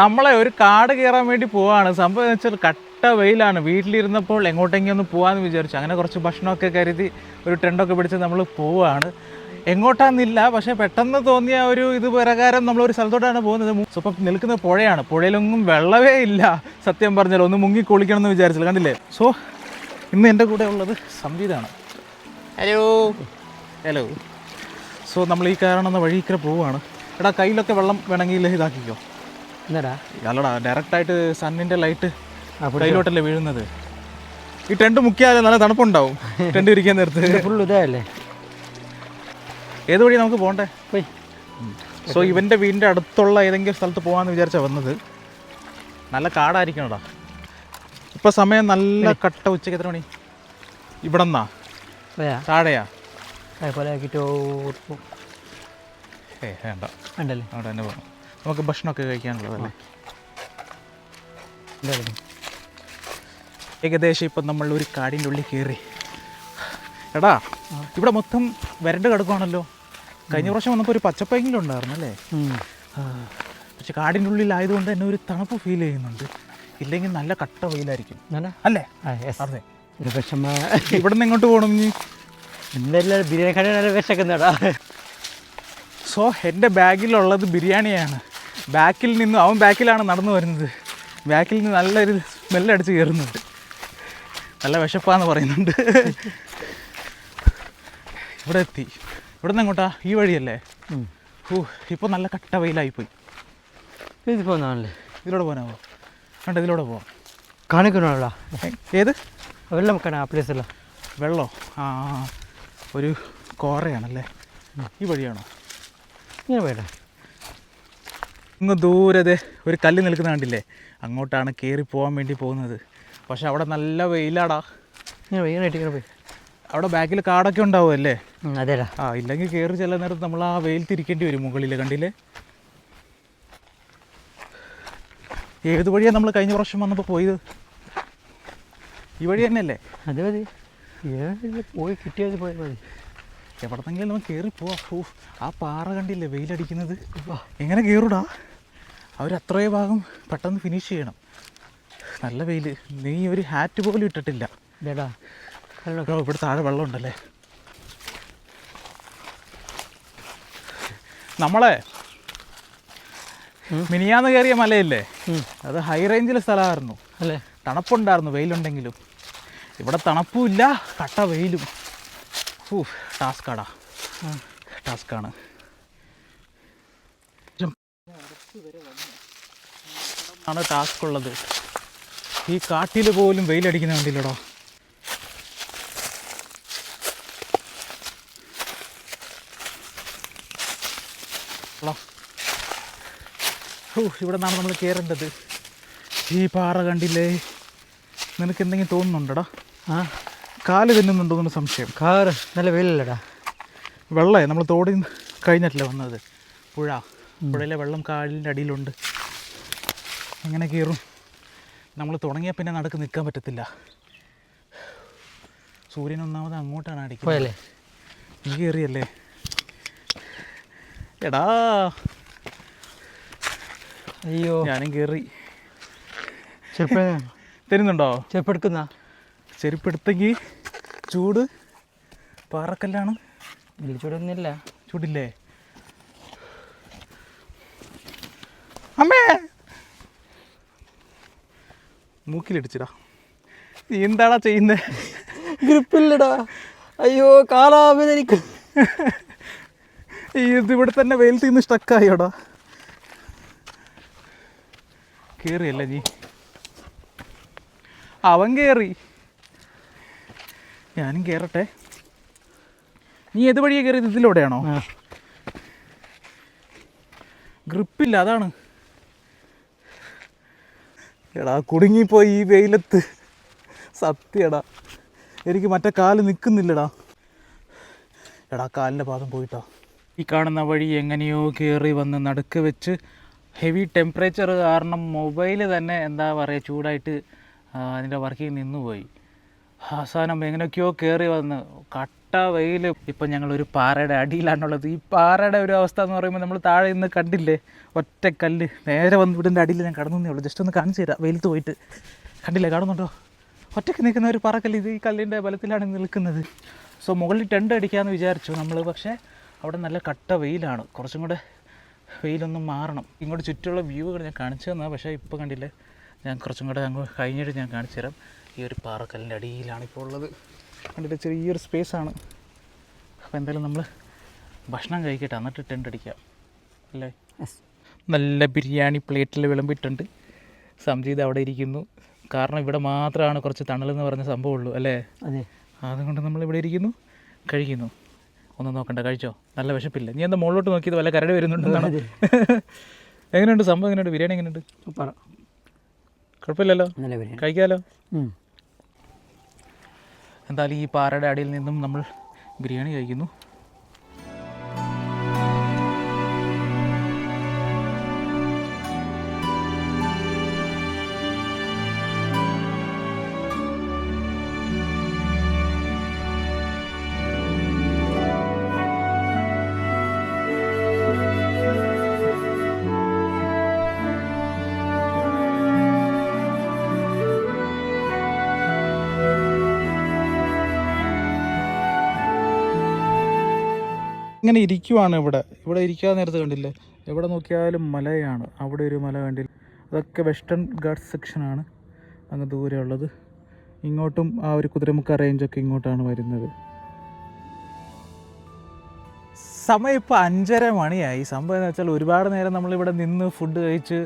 നമ്മളെ ഒരു കാട് കയറാൻ വേണ്ടി പോവാണ്. സംഭവം എന്ന് വെച്ചാൽ കട്ട വെയിലാണ്. വീട്ടിലിരുന്നപ്പോൾ എങ്ങോട്ടെങ്കിലും ഒന്ന് പോകാമെന്ന് വിചാരിച്ചു. അങ്ങനെ കുറച്ച് ഭക്ഷണമൊക്കെ കരുതി ഒരു ട്രെൻഡൊക്കെ പിടിച്ച് നമ്മൾ പോവാണ്. എങ്ങോട്ടാന്നില്ല. പക്ഷേ പെട്ടെന്ന് തോന്നിയ ഒരു ഇത് പ്രകാരം നമ്മളൊരു സ്ഥലത്തോട്ടാണ് പോകുന്നത്. സോ ഇപ്പം നിൽക്കുന്ന പുഴയാണ്. പുഴയിലൊന്നും വെള്ളമേ ഇല്ല. സത്യം പറഞ്ഞാൽ ഒന്ന് മുങ്ങി കുളിക്കണം എന്ന് വിചാരിച്ചില്ല. കണ്ടില്ലേ? സോ ഇന്ന് എന്റെ കൂടെ ഉള്ളത് സംഗീതമാണ് ഹലോ. ഹലോ. സോ നമ്മൾ ഈ കാരണം വഴിക്കര പോവുകയാണ് എടാ കയ്യിലൊക്കെ വെള്ളം വേണമെങ്കിൽ ഇതാക്കിക്കോ. എന്നടാ അല്ലടാ ഡയറക്റ്റായിട്ട് സണ്ണിന്റെ ലൈറ്റ് കയ്യിലോട്ടല്ലേ വീഴുന്നത്? ഈ ടെന്റ് മുക്കിയാലേ നല്ല തണുപ്പുണ്ടാവും. ടെന്റ് ഇരിക്കാൻ നേരത്ത്. ഫുൾ ഇതല്ലേ ഏത് വഴി നമുക്ക് പോകണ്ടേ പോയി. സോ ഇവന്റെ വീടിന്റെ അടുത്തുള്ള ഏതെങ്കിലും സ്ഥലത്ത് പോകാമെന്ന് വിചാരിച്ച വന്നത്. നല്ല കാടായിരിക്കണടാ. ഇപ്പം സമയം നല്ല കട്ട ഉച്ചയ്ക്ക് എത്ര മണി? ഇവിടെ നിന്നാ താഴെയാ? ഏ വേണ്ട. വേണ്ടല്ലേ? അവിടെ തന്നെ പോകാം നമുക്ക് ഭക്ഷണമൊക്കെ കഴിക്കാനുള്ളതല്ലേ? ഏകദേശം ഇപ്പം നമ്മൾ ഒരു കാടിന്റെ ഉള്ളിൽ കയറി. എടാ ഇവിടെ മൊത്തം വരണ്ട് കിടക്കുവാണല്ലോ. കഴിഞ്ഞ പ്രാവശ്യം വന്നപ്പോൾ ഒരു പച്ചപ്പെങ്കിലും ഉണ്ടായിരുന്നു അല്ലേ പക്ഷെ കാടിന്റെ ഉള്ളിലായതുകൊണ്ട് തന്നെ ഒരു തണുപ്പ് ഫീൽ ചെയ്യുന്നുണ്ട്. ഇല്ലെങ്കിൽ നല്ല കട്ട വെയിലായിരിക്കും. അല്ലേ? അതെ. ഇവിടെ നിന്ന് ഇങ്ങോട്ട് പോകണം ഇനി? ബിരിയാണി കട വിശക്കുന്നടാ സോ എന്റെ ബാഗിലുള്ളത് ബിരിയാണിയാണ്. ബാക്കിൽ നിന്ന് അവൻ ബാക്കിലാണ് നടന്നു വരുന്നത്. ബാക്കിൽ നിന്ന് നല്ലൊരു സ്മെല്ലടിച്ച് കയറുന്നുണ്ട്. നല്ല വിശപ്പാന്ന് പറയുന്നുണ്ട്. ഇവിടെ എത്തി. ഇവിടെ നിന്ന് എങ്ങോട്ടാ? ഈ വഴിയല്ലേ? ഓ ഇപ്പോൾ നല്ല കട്ട വെയിലായിപ്പോയി. ഇത് പോകുന്നതാണല്ലേ ഇതിലൂടെ പോകാനാവോ? കണ്ട ഇതിലൂടെ പോവാം. കാണിക്കണോടാ ഏ, ഏത്? വെള്ളം കാണാം ആ പ്ലേസ് അല്ല വെള്ളോ? ആ ഒരു കോറയാണല്ലേ? ഈ വഴിയാണോ? ഇങ്ങനെ പോയടാ ഇങ്ങ് ദൂരതെ ഒരു കല്ല് നിൽക്കുന്ന കണ്ടില്ലേ? അങ്ങോട്ടാണ് കയറി പോകാൻ വേണ്ടി പോകുന്നത്. പക്ഷെ അവിടെ നല്ല വെയിലാടാ. ഞാൻ വെയിലായിട്ട് പോയി. അവിടെ ബാക്കിൽ കാടൊക്കെ ഉണ്ടാവുമല്ലേ? അല്ലേ അതേടാ. ആ ഇല്ലെങ്കിൽ കയറി ചില നേരത്ത് നമ്മൾ ആ വെയിൽ തിരിക്കേണ്ടി വരും മുകളിൽ കണ്ടില്ലേ? ഏത് വഴിയാണ് നമ്മൾ കഴിഞ്ഞ പ്രാവശ്യം വന്നപ്പോൾ പോയത്? ഈ വഴി തന്നെയല്ലേ? അതെ മതി. പോയി കിട്ടിയത് പോയാൽ മതി. എവിടെന്നെങ്കിലും നമുക്ക് കയറി പോവാം. ഓ ആ പാറ കണ്ടില്ലേ വെയിലടിക്കുന്നത്? എങ്ങനെ കയറൂടാ അവരത്രയും ഭാഗം പെട്ടെന്ന് ഫിനിഷ് ചെയ്യണം. നല്ല വെയിൽ നീ ഒരു ഹാറ്റ് പോലും ഇട്ടിട്ടില്ല. ഓ, ഇവിടെ താഴെ വെള്ളമുണ്ടല്ലേ നമ്മളെ. മിനിയാന്ന് കയറിയ മലയില്ലേ. അത് ഹൈ റേഞ്ചിലെ സ്ഥലമായിരുന്നു. അല്ലേ? തണുപ്പുണ്ടായിരുന്നു വെയിലുണ്ടെങ്കിലും. ഇവിടെ തണുപ്പുമില്ല കട്ട വെയിലും. ഊ ടാസ്കാടാ. ടാസ്ക്കാണ് ആണ്. ടാസ്ക് ഉള്ളത്. ഈ കാട്ടിൽ പോലും വെയിലടിക്കുന്ന കണ്ടില്ലടോ. ഇവിടെ നിന്നാണ് നമ്മൾ കയറേണ്ടത് ഈ പാറ കണ്ടില്ലേ? നിനക്ക് എന്തെങ്കിലും തോന്നുന്നുണ്ടോടാ? ആ? കാൽ തിന്നുന്നുണ്ടോന്ന് സംശയം. കാറ് നല്ല വെയിലല്ലടാ. വെള്ളമേ നമ്മൾ തോടി കഴിഞ്ഞിട്ടില്ല വന്നത്? പുഴ. പുഴയിലെ വെള്ളം കാലിന്റെ അടിയിലുണ്ട്. എങ്ങനെ കയറും നമ്മൾ തുടങ്ങിയ പിന്നെ നടക്ക് നിൽക്കാൻ പറ്റത്തില്ല. സൂര്യൻ ഒന്നാമത് അങ്ങോട്ടാണ് അടിക്കുന്നത്. നീ കയറിയല്ലേ എടാ. അയ്യോ. ഞാനും കയറി ചെരുപ്പ് തരുന്നുണ്ടോ ചെരുപ്പ് എടുക്കുന്ന ചെരുപ്പെടുത്തെങ്കിൽ ചൂട്? പാറക്കല്ലാണ്. ചൂടൊന്നുമില്ല. ചൂടില്ലേ? അമ്മേ! മൂക്കിലിടിച്ചിടാ. നീ എന്താടാ ചെയ്യുന്നേ? ഗ്രിപ്പില്ലടാ അയ്യോ കാലാവധനിക്കും ഇത് ഇവിടെ തന്നെ വെയിൽ തീന്ന് സ്റ്റക്കായോടാ. കയറിയല്ല നീ? അവൻ കേറി. ഞാനും കേറട്ടെ. നീ ഏത് വഴിയെ കയറിയത് ഇതിലൂടെയാണോ? ഗ്രിപ്പില്ല അതാണ്. എടാ കുടുങ്ങിപ്പോയി ഈ വെയിലത്ത്. സത്യടാ. എനിക്ക് മറ്റേ കാൽ നിൽക്കുന്നില്ലടാ എടാ കാലിന്റെ പാദം പോയിട്ടാ. ഈ കാണുന്ന വഴി എങ്ങനെയോ കയറി വന്ന് നടുക്ക് വെച്ച് ഹെവി ടെമ്പറേച്ചർ കാരണം മൊബൈൽ തന്നെ എന്താ പറയുക ചൂടായിട്ട് അതിന്റെ വർക്കിംഗ് നിന്നുപോയി. അവസാനം എങ്ങനെയൊക്കെയോ കയറി വന്ന്. കട്ട വെയിൽ ഇപ്പം ഞങ്ങളൊരു പാറയുടെ അടിയിലാണുള്ളത്. ഈ പാറയുടെ ഒരു അവസ്ഥ എന്ന് പറയുമ്പോൾ നമ്മൾ താഴെ നിന്ന് കണ്ടില്ലേ? ഒറ്റ കല്ല്. നേരെ വന്ന് വീടിന്റെ അടിയിൽ ഞാൻ കടന്നേ ഉള്ളൂ. ജസ്റ്റ് ഒന്ന് കാണിച്ചു തരാം. വെയിലത്ത് പോയിട്ട്. കണ്ടില്ലേ? കാണുന്നുണ്ടോ? ഒറ്റയ്ക്ക് നിൽക്കുന്ന ഒരു പാറക്കല്ല്. ഇത് ഈ കല്ലിന്റെ ബലത്തിലാണ് നിൽക്കുന്നത്. സോ മുകളിൽ ടെന്റ് അടിക്കാമെന്ന് വിചാരിച്ചു നമ്മൾ പക്ഷേ അവിടെ നല്ല കട്ട വെയിലാണ്. കുറച്ചും കൂടെ വെയിലൊന്നും മാറണം. ഇങ്ങോട്ട് ചുറ്റുമുള്ള വ്യൂകൾ ഞാൻ കാണിച്ചു തന്നാൽ പക്ഷേ ഇപ്പോൾ കണ്ടില്ലേ? ഞാൻ കുറച്ചും കൂടെ അങ്ങ് കഴിഞ്ഞിട്ട് ഞാൻ കാണിച്ചു തരാം. ഈ ഒരു പാറക്കല്ലിന്റെ അടിയിലാണ് ഇപ്പോൾ ഉള്ളത്. കണ്ടിട്ട് ചെറിയൊരു സ്പേസ് ആണ്. അപ്പോൾ എന്തായാലും നമ്മൾ ഭക്ഷണം കഴിക്കട്ടെ. എന്നിട്ട് ടെന്റ് അടിക്കാം. അല്ലേ? നല്ല ബിരിയാണി പ്ലേറ്റിൽ വിളമ്പിട്ടുണ്ട് സംജീത് അവിടെ ഇരിക്കുന്നു. കാരണം ഇവിടെ മാത്രമാണ് കുറച്ച് തണലെന്ന് പറഞ്ഞ സംഭവമുള്ളൂ അല്ലേ? അതെ. അതുകൊണ്ട് നമ്മൾ ഇവിടെ ഇരിക്കുന്നു കഴിക്കുന്നു. ഒന്നും നോക്കണ്ട കഴിച്ചോ? നല്ല വിശപ്പില്ല? നീ എന്താ മുകളിലോട്ട് നോക്കിയത് വല്ല കരട് വരുന്നുണ്ടെന്നാണ്? എങ്ങനെയുണ്ട്? സംഭവം എങ്ങനെയുണ്ട്? ബിരിയാണി എങ്ങനെയുണ്ട്? സൂപ്പർ കുഴപ്പമില്ലല്ലോ? നല്ല ബിരിയാണി. കഴിക്കാമല്ലോ. എന്തായാലും ഈ പാറയുടെ അടിയിൽ നിന്നും നമ്മൾ ബിരിയാണി കഴിക്കുന്നു. ഇങ്ങനെ ഇരിക്കുവാണ് ഇവിടെ. ഇവിടെ ഇരിക്കാൻ നേരത്തെ കണ്ടില്ലേ? എവിടെ നോക്കിയാലും മലയാണ്. അവിടെ ഒരു മല കണ്ടില്ല. അതൊക്കെ വെസ്റ്റേൺ ഗാർഡ്സ് സെക്ഷനാണ് അങ്ങ് ദൂരെ ഉള്ളത്. ഇങ്ങോട്ടും ആ ഒരു കുതിരമുക്ക റേഞ്ചൊക്കെ ഇങ്ങോട്ടാണ് വരുന്നത്. സമയം ഇപ്പോൾ അഞ്ചര മണിയായി. സംഭവം എന്ന് വെച്ചാൽ ഒരുപാട് നേരം നമ്മളിവിടെ നിന്ന് ഫുഡ് കഴിച്ച്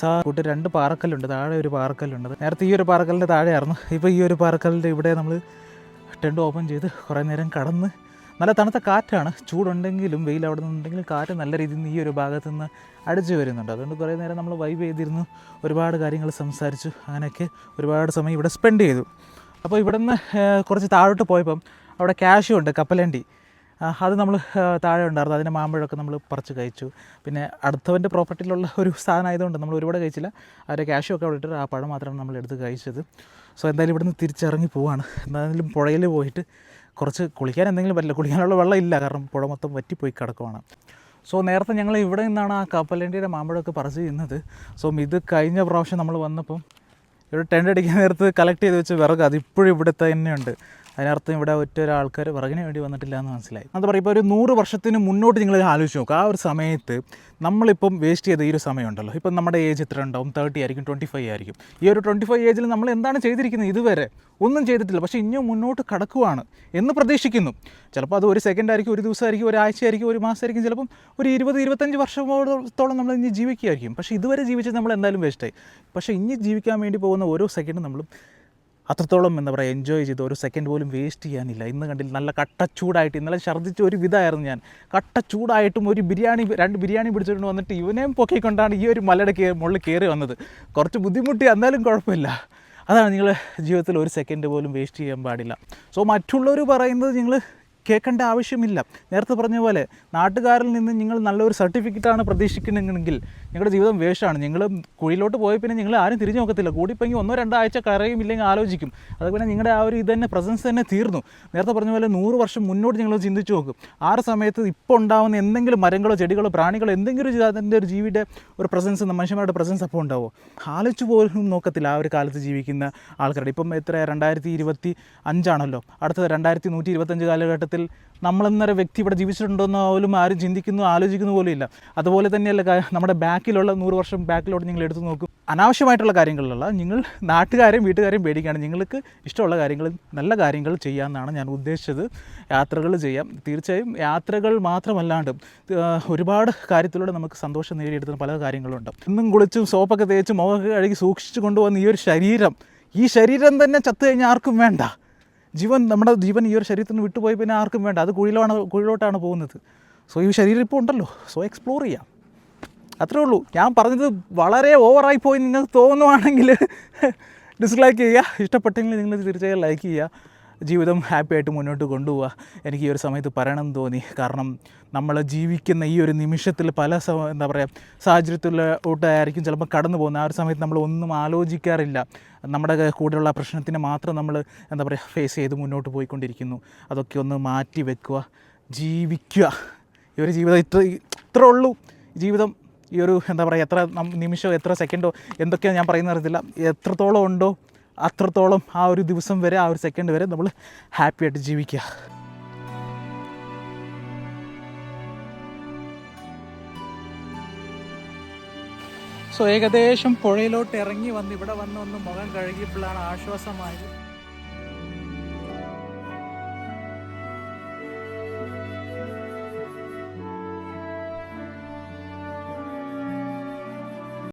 സാ കൂട്ട് രണ്ട് പാറക്കല്ലുണ്ട്. താഴെ ഒരു പാറക്കല്ലുണ്ട്. നേരത്തെ ഈ ഒരു പാറക്കല്ലിന്റെ താഴെയായിരുന്നു. ഇപ്പോൾ ഈ ഒരു പാറക്കല്ലിന്റെ ഇവിടെ നമ്മൾ ടെൻഡ് ഓപ്പൺ ചെയ്ത് കുറേ നേരം കടന്ന് നല്ല തണുത്ത കാറ്റാണ്. ചൂടുണ്ടെങ്കിലും വെയിൽ അവിടെ നിന്നുണ്ടെങ്കിലും കാറ്റ് നല്ല രീതിയിൽ നിന്ന് ഈ ഒരു ഭാഗത്തു നിന്ന് അടിച്ചു വരുന്നുണ്ട്. അതുകൊണ്ട് കുറേ നേരം നമ്മൾ വൈബ് ചെയ്തിരുന്നു. ഒരുപാട് കാര്യങ്ങൾ സംസാരിച്ചു. അങ്ങനെയൊക്കെ ഒരുപാട് സമയം ഇവിടെ സ്പെൻഡ് ചെയ്തു. അപ്പോൾ ഇവിടെ നിന്ന് കുറച്ച് താഴോട്ട് പോയപ്പം അവിടെ ക്യാഷും ഉണ്ട് കപ്പലണ്ടി. അത് നമ്മൾ താഴെ ഉണ്ടായിരുന്നു. അതിന്റെ മാമ്പഴമൊക്കെ നമ്മൾ പറിച്ച് കഴിച്ചു. പിന്നെ അടുത്തവന്റെ പ്രോപ്പർട്ടിയിലുള്ള ഒരു സാധനം ആയതുകൊണ്ട് നമ്മൾ ഒരുപാട് കഴിച്ചില്ല. അവരുടെ ഒക്കെ അവിടെ ഇട്ടിട്ട് ആ പഴം മാത്രമാണ് നമ്മൾ എടുത്ത് കഴിച്ചത്. സോ എന്തായാലും ഇവിടുന്ന് തിരിച്ചിറങ്ങി പോവാണ്. എന്തായാലും പുഴയിൽ പോയിട്ട് കുറച്ച് കുളിക്കാൻ എന്തെങ്കിലും പറ്റില്ല. കുളിക്കാനുള്ള വെള്ളം ഇല്ല. കാരണം പുഴ മൊത്തം വറ്റിപ്പോയി കിടക്കുവാണ്. സോ നേരത്തെ ഞങ്ങൾ ഇവിടെ നിന്നാണ് ആ കപ്പലണ്ടിയുടെ മാമ്പഴമൊക്കെ പറിച്ച് ചെയ്യുന്നത് സോ ഇത് കഴിഞ്ഞ പ്രാവശ്യം നമ്മൾ വന്നപ്പം ഇവിടെ ടെന്റ് അടിക്കാൻ നേരത്ത് കളക്ട് ചെയ്ത് വെച്ച വിറക് അതിപ്പോഴും ഇവിടെ തന്നെയുണ്ട്. അതിനർത്ഥം ഇവിടെ ഒറ്റ ഒരാൾക്കാർ വിറകിന് വേണ്ടി വന്നിട്ടില്ല എന്ന് മനസ്സിലായി. അത് പറയും ഇപ്പോൾ ഒരു നൂറ് വർഷത്തിന് മുന്നോട്ട് നിങ്ങൾ ആലോചിച്ച് നോക്കുക ആ ഒരു സമയത്ത് നമ്മളിപ്പം വേസ്റ്റ് ചെയ്ത ഈ ഒരു സമയമുണ്ടല്ലോ. ഇപ്പം നമ്മുടെ ഏജ് എത്ര ഉണ്ടാവും? തേർട്ടി ആയിരിക്കും ട്വന്റി ഫൈവ് ആയിരിക്കും. ഈ ഒരു ട്വന്റി ഫൈവ് ഏജിൽ നമ്മൾ എന്താണ് ചെയ്തിരിക്കുന്നത് ഇതുവരെ? ഒന്നും ചെയ്തിട്ടില്ല. പക്ഷേ ഇനിയും മുന്നോട്ട് കടക്കുവാണ് എന്ന് പ്രതീക്ഷിക്കുന്നു. ചിലപ്പോൾ അത് ഒരു സെക്കൻഡ് ആയിരിക്കും ഒരു ദിവസമായിരിക്കും ഒരാഴ്ചയായിരിക്കും ഒരു മാസമായിരിക്കും ചിലപ്പം ഒരു ഇരുപത് ഇരുപത്തഞ്ച് വർഷത്തോളം നമ്മൾ ഇനി ജീവിക്കുമായിരിക്കും പക്ഷേ ഇതുവരെ ജീവിച്ചത് നമ്മൾ എന്തായാലും വേസ്റ്റായി പക്ഷേ ഇനി ജീവിക്കാൻ വേണ്ടി പോകുന്ന ഓരോ സെക്കൻഡും നമ്മൾ അത്രത്തോളം എന്താ പറയുക എൻജോയ് ചെയ്ത് ഒരു സെക്കൻഡ് പോലും വേസ്റ്റ് ചെയ്യാനില്ല. ഇന്ന് കണ്ടില്ല നല്ല കട്ട ചൂടായിട്ട് ഇന്നലെ ഛർദ്ദിച്ച ഒരു വിധമായിരുന്നു ഞാൻ. കട്ട ചൂടായിട്ടും ഒരു ബിരിയാണി രണ്ട് ബിരിയാണി പിടിച്ചിട്ട് വന്നിട്ട് ഇവനെയും പൊക്കിക്കൊണ്ടാണ് ഈ ഒരു മലയുടെ കേ മുകളിൽ കയറി വന്നത്. കുറച്ച് ബുദ്ധിമുട്ടി എന്നാലും കുഴപ്പമില്ല. അതാണ് നിങ്ങൾ ജീവിതത്തിൽ ഒരു സെക്കൻഡ് പോലും വേസ്റ്റ് ചെയ്യാൻ പാടില്ല. സോ മറ്റുള്ളവർ പറയുന്നത് നിങ്ങൾ കേൾക്കേണ്ട ആവശ്യമില്ല. നേരത്തെ പറഞ്ഞ പോലെ നാട്ടുകാരിൽ നിന്ന് നിങ്ങൾ നല്ലൊരു സർട്ടിഫിക്കറ്റാണ് പ്രതീക്ഷിക്കുന്നതെങ്കിൽ നിങ്ങളുടെ ജീവിതം വേഷമാണ് നിങ്ങൾ കുഴിയിലോട്ട് പോയ പിന്നെ നിങ്ങൾ ആരും തിരിഞ്ഞു നോക്കത്തില്ല. കൂടിപ്പെങ്കിൽ ഒന്നോ രണ്ടോ ആഴ്ച കരയും ഇല്ലെങ്കിൽ ആലോചിക്കും അതുപോലെ നിങ്ങളുടെ ആ ഒരു ഇത് തന്നെ പ്രസൻസ് തന്നെ തീർന്നു. നേരത്തെ പറഞ്ഞ പോലെ നൂറ് വർഷം മുന്നോട്ട് നിങ്ങൾ ചിന്തിച്ചു നോക്കും. ആ സമയത്ത് ഇപ്പോൾ ഉണ്ടാകുന്ന എന്തെങ്കിലും മരങ്ങളോ ചെടികളോ പ്രാണികളോ എന്തെങ്കിലും ഒരു അതിന്റെ ഒരു ജീവിയുടെ ഒരു പ്രസൻസ് മനുഷ്യന്മാരുടെ പ്രസൻസ് അപ്പോൾ ഉണ്ടാവുമോ ആലോചിച്ച് പോലും നോക്കത്തില്ല ആ ഒരു കാലത്ത് ജീവിക്കുന്ന ആൾക്കാരുടെ. ഇപ്പം എത്ര? രണ്ടായിരത്തി ഇരുപത്തി അഞ്ചാണല്ലോ അടുത്തത് രണ്ടായിരത്തി നൂറ്റി ഇരുപത്തഞ്ച് കാലഘട്ടത്തിൽ നമ്മളെന്നൊരു വ്യക്തി ഇവിടെ ജീവിച്ചിട്ടുണ്ടോയെന്ന് പോലും ആരും ചിന്തിക്കുന്നു ആലോചിക്കുന്നു പോലും ഇല്ല. അതുപോലെ തന്നെയല്ല നമ്മുടെ ബാക്കിലുള്ള നൂറ് വർഷം ബാക്കിലോട്ട് നിങ്ങൾ എടുത്തു നോക്കും. അനാവശ്യമായിട്ടുള്ള കാര്യങ്ങളിലുള്ള നിങ്ങൾ നാട്ടുകാരെയും വീട്ടുകാരെയും പേടിക്കുകയാണ് നിങ്ങൾക്ക് ഇഷ്ടമുള്ള കാര്യങ്ങൾ നല്ല കാര്യങ്ങൾ ചെയ്യാമെന്നാണ് ഞാൻ ഉദ്ദേശിച്ചത്. യാത്രകൾ ചെയ്യാം. തീർച്ചയായും യാത്രകൾ മാത്രമല്ലാണ്ട് ഒരുപാട് കാര്യത്തിലൂടെ നമുക്ക് സന്തോഷം നേടിയെടുക്കുന്ന പല കാര്യങ്ങളുണ്ട്. ഇന്നും കുളിച്ചും സോപ്പൊക്കെ തേച്ച് മുഖമൊക്കെ കഴുകി സൂക്ഷിച്ചു കൊണ്ടുവന്ന ഈ ഒരു ശരീരം ഈ ശരീരം തന്നെ ചത്തു കഴിഞ്ഞാൽ ആർക്കും വേണ്ട. ജീവൻ നമ്മുടെ ജീവൻ ഈ ഒരു ശരീരത്തിൽ നിന്ന് വിട്ടുപോയി പിന്നെ ആർക്കും വേണ്ട. അത് കുഴിയിലാണ് കുഴിലോട്ടാണ് പോകുന്നത്. സോ ഈ ശരീരം ഇപ്പോൾ ഉണ്ടല്ലോ. സോ എക്സ്പ്ലോർ ചെയ്യാം. അത്രേ ഉള്ളൂ. ഞാൻ പറഞ്ഞത് വളരെ ഓവറായി പോയി നിങ്ങൾക്ക് തോന്നുവാണെങ്കിൽ ഡിസ്ലൈക്ക് ചെയ്യുക. ഇഷ്ടപ്പെട്ടെങ്കിൽ നിങ്ങൾ തീർച്ചയായും ലൈക്ക് ചെയ്യുക. ജീവിതം ഹാപ്പി ആയിട്ട് മുന്നോട്ട് കൊണ്ടുപോവുക. എനിക്ക് ഈ ഒരു സമയത്ത് പറയണം തോന്നി. കാരണം നമ്മൾ ജീവിക്കുന്ന ഈ ഒരു നിമിഷത്തിൽ പല എന്താ പറയുക സാഹചര്യത്തിലോട്ടായിരിക്കും ചിലപ്പോൾ കടന്നു പോകുന്നത് ആ ഒരു സമയത്ത് നമ്മൾ ഒന്നും ആലോചിക്കാറില്ല. നമ്മുടെ കൂടെയുള്ള പ്രശ്നത്തിനെ മാത്രം നമ്മൾ എന്താ പറയുക ഫേസ് ചെയ്ത് മുന്നോട്ട് പോയിക്കൊണ്ടിരിക്കുന്നു. അതൊക്കെ ഒന്ന് മാറ്റി വെക്കുക ജീവിക്കുക. ഈ ഒരു ജീവിതം ഇത്ര ഇത്ര ഉള്ളൂ. ജീവിതം ഈ ഒരു എന്താ പറയുക എത്ര നിമിഷമോ എത്ര സെക്കൻഡോ എന്തൊക്കെയാണ് ഞാൻ പറയുന്ന അറിയത്തില്ല. എത്രത്തോളം ഉണ്ടോ അത്രത്തോളം ആ ഒരു ദിവസം വരെ ആ ഒരു സെക്കൻഡ് വരെ നമ്മൾ ഹാപ്പിയായിട്ട് ജീവിക്കുക. സോ ഏകദേശം പുഴയിലോട്ട് ഇറങ്ങി വന്ന് ഇവിടെ വന്ന് ഒന്ന് മുഖം കഴുകിയപ്പോഴാണ് ആശ്വാസമായത്.